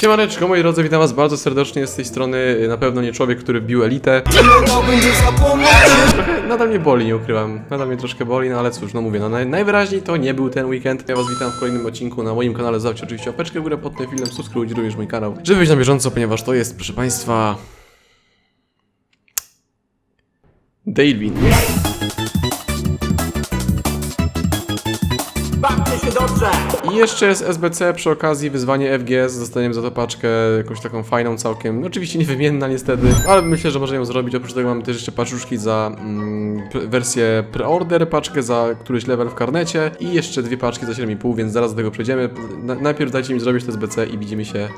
Siemaneczko, moi drodzy, witam was bardzo serdecznie z tej strony, na pewno nie człowiek, który wbił elitę. Trochę nadal mnie boli, nie ukrywam, nadal mnie troszkę boli, no ale cóż, no mówię, no naj, najwyraźniej to nie był ten weekend. Ja was witam w kolejnym odcinku na moim kanale, zostawcie oczywiście łapeczkę w górę pod tym filmem, subskrybujcie również mój kanał, żeby być na bieżąco, ponieważ to jest, proszę państwa... Dalevin. Bawcie się dobrze! I jeszcze jest SBC przy okazji wyzwanie FGS. Dostaniemy za to paczkę jakąś taką fajną całkiem. No, oczywiście niewymienna niestety, ale myślę, że możemy ją zrobić. Oprócz tego mamy też jeszcze paczuszki za mm, wersję preorder, paczkę za któryś level w karnecie i jeszcze dwie paczki za 7,5, więc zaraz do tego przejdziemy. Na, najpierw dajcie mi zrobić to SBC i widzimy się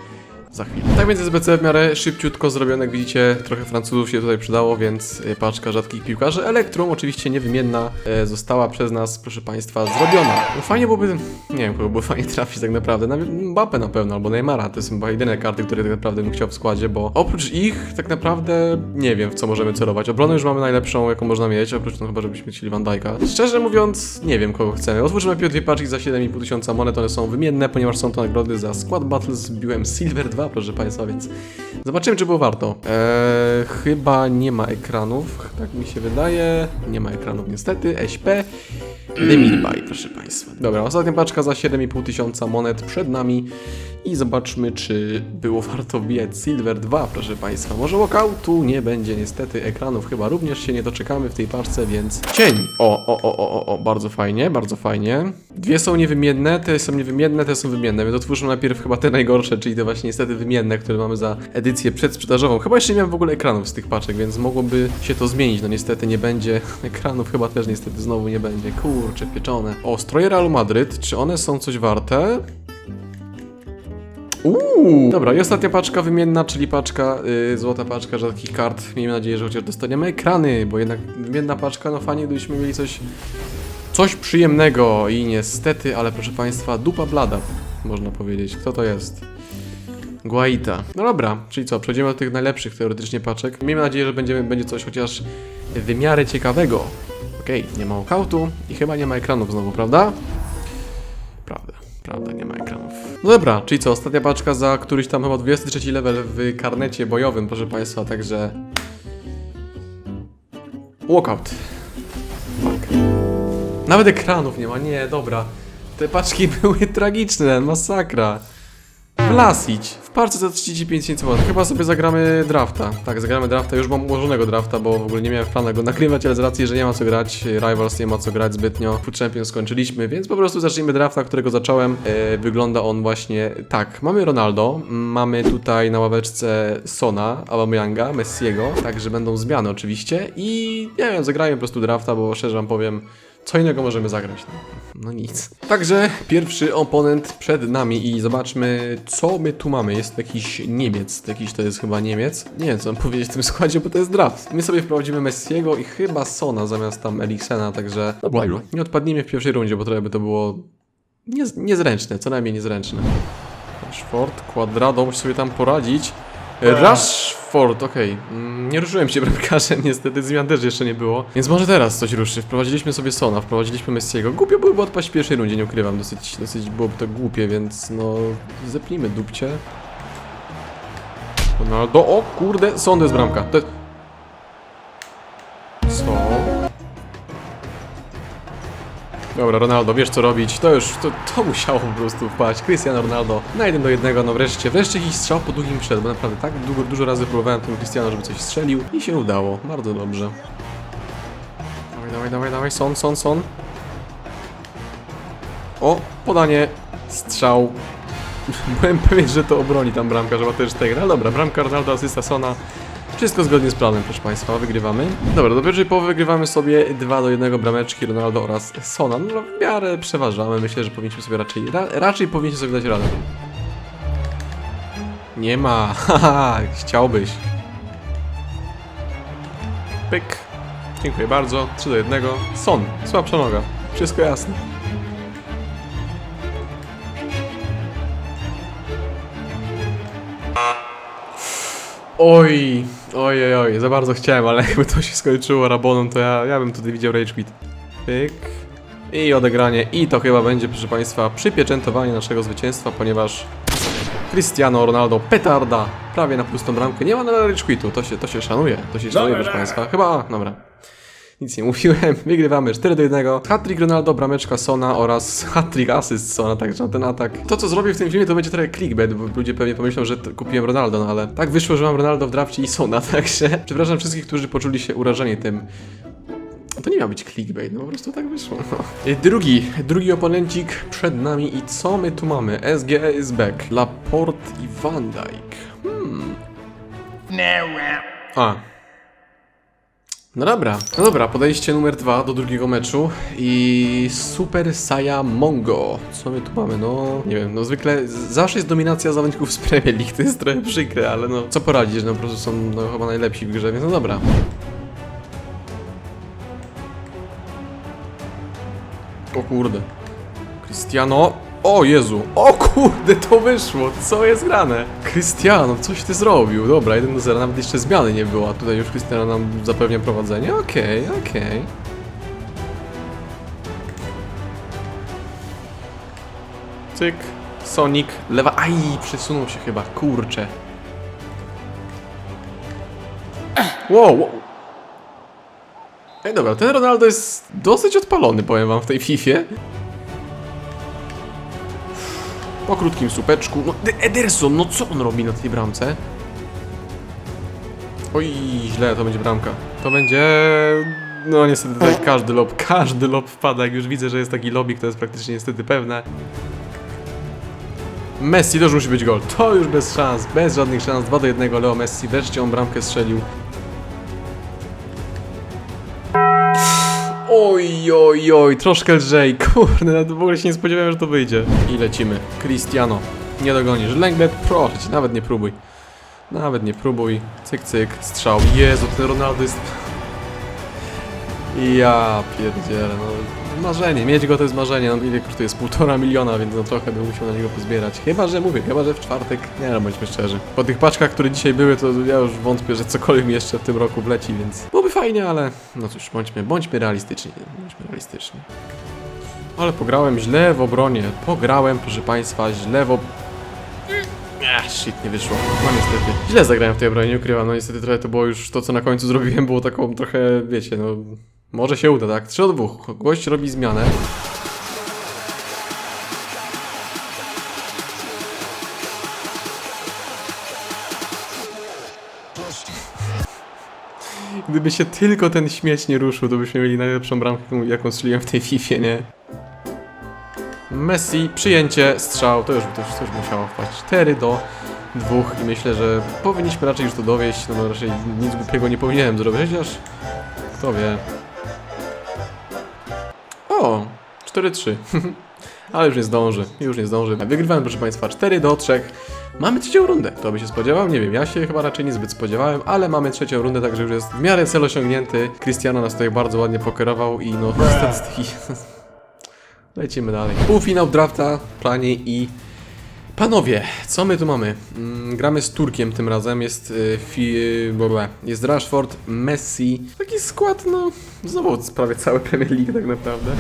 za chwilę. Tak więc SBC w miarę szybciutko zrobione, jak widzicie, trochę Francuzów się tutaj przydało, więc e, paczka rzadkich piłkarzy. Elektrum, oczywiście niewymienna, e, została przez nas, proszę Państwa, zrobiona. No fajnie byłoby, nie wiem, kogo było fajnie trafić tak naprawdę, Mbappe na pewno, albo Neymara, to są chyba jedyne karty, które tak naprawdę bym chciał w składzie, bo oprócz ich, tak naprawdę, nie wiem, w co możemy celować. Obronę już mamy najlepszą, jaką można mieć, oprócz no chyba, żebyśmy chcieli Van Dijk'a. Szczerze mówiąc, nie wiem, kogo chcemy. Otwórzmy najpierw dwie paczki za 7,5 tysiąca monet, one są wymienne, ponieważ są to nagrody za Squad Battles, biłem Silver 2, proszę Państwa, więc zobaczymy, czy było warto. Eee, chyba nie ma ekranów, tak mi się wydaje. Nie ma ekranów niestety, SP. Demilbaj, proszę Państwa. Dobra, ostatnia paczka za 7,5 tysiąca monet przed nami i zobaczmy, czy było warto wbijać Silver 2, proszę Państwa. Może walkoutu nie będzie niestety, ekranów chyba również się nie doczekamy w tej paczce, więc cień. O, o, o, o, o, bardzo fajnie, bardzo fajnie. Dwie są niewymienne, te są niewymienne, te są wymienne, więc otwórzmy najpierw chyba te najgorsze, czyli te właśnie niestety wymienne, które mamy za edycję przedsprzedażową. Chyba jeszcze nie miałem w ogóle ekranów z tych paczek, więc mogłoby się to zmienić. No niestety nie będzie ekranów, chyba też niestety znowu nie będzie. Kurczę, pieczone. O, stroje Realu Madryt, czy one są coś warte? Uuu. Dobra, i ostatnia paczka wymienna, czyli paczka, y, złota paczka rzadkich kart. Miejmy nadzieję, że chociaż dostaniemy ekrany, bo jednak wymienna paczka, no fajnie gdybyśmy mieli coś, coś przyjemnego i niestety, ale proszę Państwa, dupa blada, można powiedzieć. Kto to jest? Guaita. No dobra, czyli co, przejdziemy do tych najlepszych teoretycznie paczek. Miejmy nadzieję, że będziemy, będzie coś chociaż w miarę ciekawego. Okej, nie ma okautu i chyba nie ma ekranów znowu, prawda? Prawda, prawda, nie ma ekranów. No dobra, czyli co, ostatnia paczka za któryś tam chyba 23 level w karnecie bojowym, proszę Państwa, także... Walkout. Nawet ekranów nie ma, nie, dobra. Te paczki były tragiczne, masakra. Vlasic, w parce za 35 tysięcy won. Chyba sobie zagramy drafta. Tak, zagramy drafta, już mam ułożonego drafta, bo w ogóle nie miałem w go nagrywać, ale z racji, że nie ma co grać, Rivals nie ma co grać zbytnio, Food Champions skończyliśmy, więc po prostu zacznijmy drafta, którego zacząłem. E, wygląda on właśnie tak. Mamy Ronaldo, mamy tutaj na ławeczce Sona, Aubameyanga, Messiego, także będą zmiany oczywiście i nie wiem, zagrajmy po prostu drafta, bo szczerze wam powiem, co innego możemy zagrać? No, no nic. Także pierwszy oponent przed nami i zobaczmy, co my tu mamy. Jest to jakiś Niemiec, jakiś to jest chyba Niemiec. Nie wiem, co mam powiedzieć w tym składzie, bo to jest draft. My sobie wprowadzimy Messiego i chyba Sona zamiast tam Eriksena, także dobra, nie odpadnijmy w pierwszej rundzie, bo trochę by to było niez niezręczne, co najmniej niezręczne. Rashford, Quadrado, musi sobie tam poradzić. Rashford, okej. Mm, Nie ruszyłem się bramkarzem, niestety zmian też jeszcze nie było. Więc może teraz coś ruszy. Wprowadziliśmy sobie Sona, wprowadziliśmy Messiego. Głupio byłoby odpaść w pierwszej rundzie, nie ukrywam. Dosyć, dosyć byłoby to głupie, więc no... Zepnijmy dupcie. Ronaldo, o kurde, Son to jest bramka. To jest... Dobra, Ronaldo, wiesz co robić. To już, to, to musiało po prostu wpaść. Cristiano Ronaldo na jeden do jednego, no wreszcie. Wreszcie jakiś strzał po długim przed, bo naprawdę tak długo, dużo razy próbowałem tym Cristiano, żeby coś strzelił i się udało. Bardzo dobrze. Dawaj, dawaj, dawaj, dawaj, son, son, son. O, podanie, strzał. Byłem pewien, że to obroni tam bramka, że ma też tego. Ale dobra, bramka Ronaldo, asysta Sona. Wszystko zgodnie z planem, proszę Państwa, wygrywamy. Dobra, do pierwszej połowy wygrywamy sobie 2 do 1 brameczki Ronaldo oraz Sona. No w miarę przeważamy, myślę, że powinniśmy sobie raczej, ra, raczej powinniśmy sobie dać radę. Nie ma, haha, chciałbyś. Pyk. Dziękuję bardzo, 3 do 1. Son, słabsza noga, wszystko jasne. Oj, oj, oj, za bardzo chciałem, ale jakby to się skończyło Raboną, to ja, ja bym tutaj widział Rage Quit. Pyk. I odegranie. I to chyba będzie, proszę Państwa, przypieczętowanie naszego zwycięstwa, ponieważ Cristiano Ronaldo, petarda, prawie na pustą bramkę. Nie ma na rage quitu, to się, to się szanuje, to się szanuje, proszę Państwa. Chyba, dobra. Nic nie mówiłem, wygrywamy 4 do 1. Hat-trick Ronaldo, brameczka Sona oraz hat-trick assist Sona, także ten atak. To co zrobię w tym filmie to będzie trochę clickbait, bo ludzie pewnie pomyślą, że kupiłem Ronaldo, no ale tak wyszło, że mam Ronaldo w drafcie i Sona, także przepraszam wszystkich, którzy poczuli się urażeni tym. To nie miał być clickbait, no po prostu tak wyszło. No. I Drugi, drugi oponencik przed nami i co my tu mamy? SGE is back. Laporte i Van Dijk. Hmm. A. No dobra, no dobra, podejście numer dwa do drugiego meczu i Super Saya Mongo. Co my tu mamy? No, nie wiem, no zwykle zawsze jest dominacja zawodników z Premier League, to jest trochę przykre, ale no, co poradzić, no po prostu są no, chyba najlepsi w grze, więc no dobra. O kurde. Cristiano. O Jezu. O kurde, to wyszło. Co jest grane? Cristiano, coś ty zrobił. Dobra, 1 do 0, nawet jeszcze zmiany nie było. a Tutaj już Cristiano nam zapewnia prowadzenie. Okej, okej. Cyk. Sonic. Lewa. Aj, przesunął się chyba. Kurczę. Wow, wow. Ej, dobra, ten Ronaldo jest dosyć odpalony, powiem wam, w tej Fifie. Po krótkim słupeczku. No, De- Ederson, no co on robi na tej bramce? Oj, źle, to będzie bramka. To będzie... No niestety tutaj każdy lob, każdy lob wpada. Jak już widzę, że jest taki lobik, to jest praktycznie niestety pewne. Messi, to już musi być gol. To już bez szans, bez żadnych szans. 2 do 1 Leo Messi. Wreszcie on bramkę strzelił. Oj, oj, oj, troszkę lżej. Kurde, nawet w ogóle się nie spodziewałem, że to wyjdzie. I lecimy. Cristiano. Nie dogonisz. Lękbet, proszę cię, nawet nie próbuj. Nawet nie próbuj. Cyk, cyk, strzał. Jezu, ten Ronaldo jest... Ja pierdzielę, no marzenie, mieć go to jest marzenie, no ile kosztuje, jest półtora miliona, więc no trochę bym musiał na niego pozbierać. Chyba, że mówię, chyba, że w czwartek, nie no, bądźmy szczerzy. Po tych paczkach, które dzisiaj były, to ja już wątpię, że cokolwiek jeszcze w tym roku wleci, więc byłoby fajnie, ale no cóż, bądźmy, bądźmy realistyczni, bądźmy realistyczni. Ale pograłem źle w obronie, pograłem, proszę państwa, źle w ob... Shit, nie wyszło. No niestety. Źle zagrałem w tej obronie, nie ukrywam. No niestety trochę to było już to, co na końcu zrobiłem, było taką trochę, wiecie, no... Może się uda, tak? 3 do 2. Gość robi zmianę. Gdyby się tylko ten śmieć nie ruszył, to byśmy mieli najlepszą bramkę, jaką strzeliłem w tej FIFA, nie? Messi, przyjęcie, strzał, to już, to już, to już musiało wpaść. 4 do 2 i myślę, że powinniśmy raczej już to dowieść, no bo raczej nic głupiego nie powinienem zrobić, chociaż kto wie. O, 4-3. Ale już nie zdąży, już nie zdąży. Wygrywamy, proszę Państwa, 4 do 3. Mamy trzecią rundę. Kto by się spodziewał? Nie wiem, ja się chyba raczej niezbyt spodziewałem, ale mamy trzecią rundę, także już jest w miarę cel osiągnięty. Cristiano nas tutaj bardzo ładnie pokierował i no, statystyki... Lecimy dalej. Półfinał drafta, planie i... Panowie, co my tu mamy? Mm, gramy z Turkiem tym razem, jest y, fi, y, bla, jest Rashford, Messi. Taki skład, no, znowu prawie cały Premier League tak naprawdę.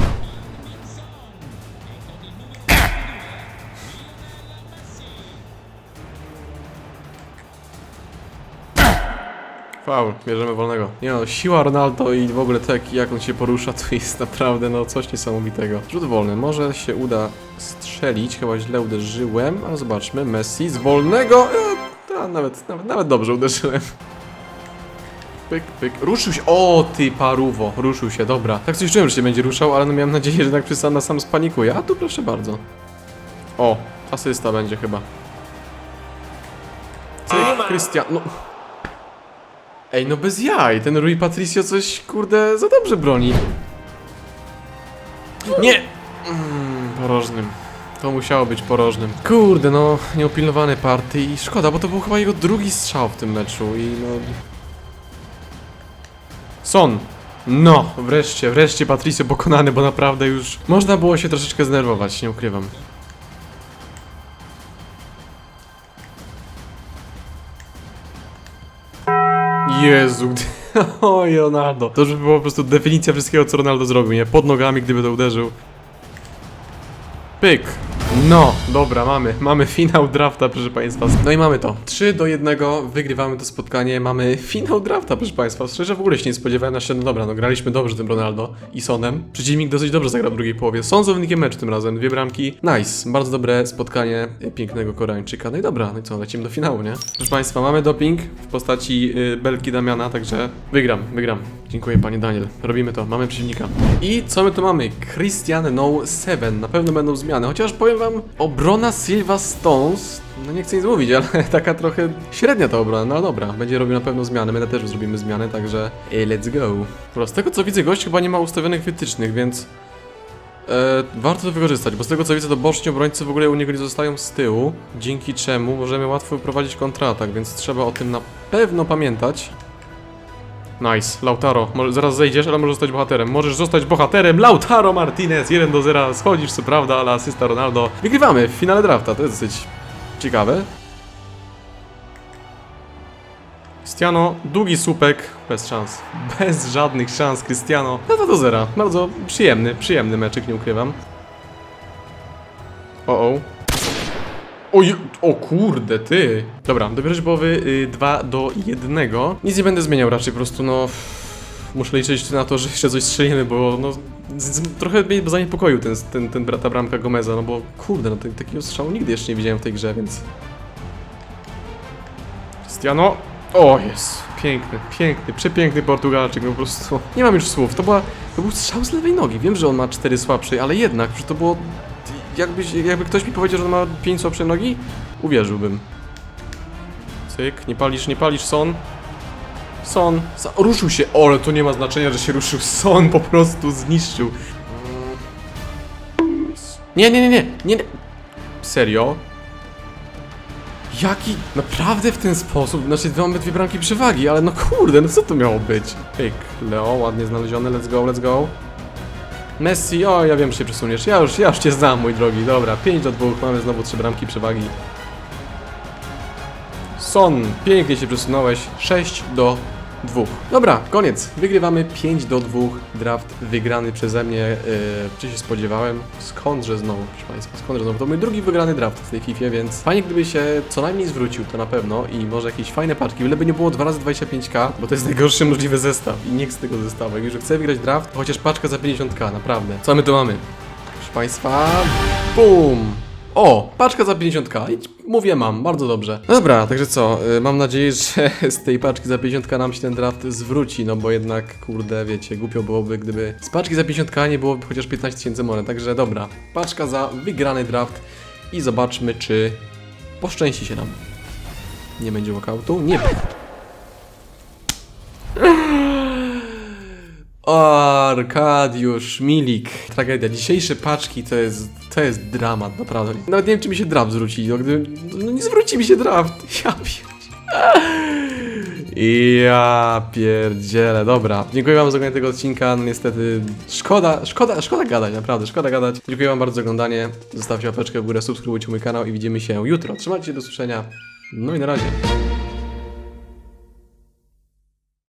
Faul, bierzemy wolnego. Nie no, siła Ronaldo i w ogóle to jak, on się porusza, to jest naprawdę no coś niesamowitego. Rzut wolny, może się uda strzelić, chyba źle uderzyłem, ale zobaczmy, Messi z wolnego, e, a, nawet, nawet, nawet dobrze uderzyłem. Pyk, pyk, ruszył się, o ty paruwo, ruszył się, dobra. Tak coś czułem, że się będzie ruszał, ale no miałem nadzieję, że tak przy sam na sam spanikuje, a tu proszę bardzo. O, asysta będzie chyba. Cyk, Krystian, no... Ej, no bez jaj, ten Rui Patricio coś, kurde, za dobrze broni. Nie! Mm, porożnym. To musiało być porożnym. Kurde, no, nieupilnowany party i szkoda, bo to był chyba jego drugi strzał w tym meczu i no... Son! No, wreszcie, wreszcie Patricio pokonany, bo naprawdę już można było się troszeczkę znerwować, nie ukrywam. Jezu. Oj, Ronaldo. To już by była po prostu definicja wszystkiego, co Ronaldo zrobił, nie? Pod nogami, gdyby to uderzył. Pyk. No, dobra, mamy, mamy finał drafta, proszę Państwa. No i mamy to. 3 do 1, wygrywamy to spotkanie, mamy finał drafta, proszę Państwa. Szczerze w ogóle się nie spodziewałem, się, no dobra, no graliśmy dobrze tym Ronaldo i Sonem. Przeciwnik dosyć dobrze zagrał w drugiej połowie. Son zawodnikiem meczu tym razem, dwie bramki. Nice, bardzo dobre spotkanie pięknego Koreańczyka. No i dobra, no i co, lecimy do finału, nie? Proszę Państwa, mamy doping w postaci y, belki Damiana, także wygram, wygram. Dziękuję Panie Daniel, robimy to, mamy przeciwnika. I co my tu mamy? Christian No 7, na pewno będą zmiany, chociaż powiem Wam, obrona Silva Stones, no nie chcę nic mówić, ale taka trochę średnia ta obrona, no ale dobra, będzie robił na pewno zmiany, my też zrobimy zmiany, także let's go. Po z tego co widzę, gość chyba nie ma ustawionych wytycznych, więc E, warto to wykorzystać, bo z tego co widzę, to boczni obrońcy w ogóle u niego nie zostają z tyłu, dzięki czemu możemy łatwo prowadzić kontratak, więc trzeba o tym na pewno pamiętać. Nice, Lautaro, może, zaraz zejdziesz, ale możesz zostać bohaterem. Możesz zostać bohaterem, Lautaro Martinez, 1 do 0, schodzisz co prawda, ale asysta Ronaldo. Wygrywamy w finale drafta, to jest dosyć ciekawe. Cristiano, długi słupek, bez szans. Bez żadnych szans, Cristiano. No to do zera. Bardzo przyjemny, przyjemny meczyk, nie ukrywam. O, o. Oj, o kurde, ty. Dobra, do pierwszej połowy y, 2 do 1. Nic nie będę zmieniał raczej, po prostu no... Muszę liczyć na to, że jeszcze coś strzelimy, bo no... Z, z, trochę mnie zaniepokoił ten, ten, ten, bramka Gomeza, no bo kurde, no tak- takiego strzału nigdy jeszcze nie widziałem w tej grze, więc... Cristiano. O, jest. Piękny, piękny, przepiękny Portugalczyk, no po prostu. Nie mam już słów. To, była, to był strzał z lewej nogi. Wiem, że on ma cztery słabszej, ale jednak, że to było. Jakbyś, jakby ktoś mi powiedział, że on ma pięć słabszej nogi, uwierzyłbym. Cyk, nie palisz, nie palisz, son. Son. Sa- ruszył się. O, ale to nie ma znaczenia, że się ruszył. Son po prostu zniszczył. Nie, nie, nie, nie, nie. nie. Serio? Jaki? Naprawdę w ten sposób? Znaczy, mamy dwie bramki przewagi, ale no kurde, no co to miało być? Pyk, Leo, ładnie znaleziony, let's go, let's go. Messi, o, ja wiem, że się przesuniesz, ja już, ja już cię znam, mój drogi, dobra, 5 do 2, mamy znowu trzy bramki przewagi. Son, pięknie się przesunąłeś, 6 do 2. Dobra, koniec. Wygrywamy 5 do 2. Draft wygrany przeze mnie. Yy, czy się spodziewałem? Skądże znowu, proszę Państwa, skądże znowu? To mój drugi wygrany draft w tej FIFA, więc fajnie gdyby się co najmniej zwrócił, to na pewno. I może jakieś fajne paczki, byleby nie było 2 razy 25k, bo to jest najgorszy możliwy zestaw. I nie chcę tego zestawu. Jak już chcę wygrać draft, to chociaż paczka za 50k, naprawdę. Co my tu mamy? Proszę Państwa, BUM! O, paczka za 50k. I mówię mam, bardzo dobrze. No dobra, także co, y, mam nadzieję, że z tej paczki za 50k nam się ten draft zwróci, no bo jednak, kurde, wiecie, głupio byłoby, gdyby z paczki za 50k nie byłoby chociaż 15 tysięcy monet, także dobra. Paczka za wygrany draft i zobaczmy, czy poszczęści się nam. Nie będzie walkoutu? Nie. Arkadiusz Milik. Tragedia. Dzisiejsze paczki to jest, to jest dramat, naprawdę. Nawet nie wiem, czy mi się draft zwróci. No, gdy, no nie zwróci mi się draft. Ja pier... Ja pierdzielę, dobra. Dziękuję wam za oglądanie tego odcinka. No, niestety szkoda, szkoda, szkoda gadać, naprawdę, szkoda gadać. Dziękuję wam bardzo za oglądanie. Zostawcie łapeczkę w górę, subskrybujcie mój kanał i widzimy się jutro. Trzymajcie się, do usłyszenia. No i na razie.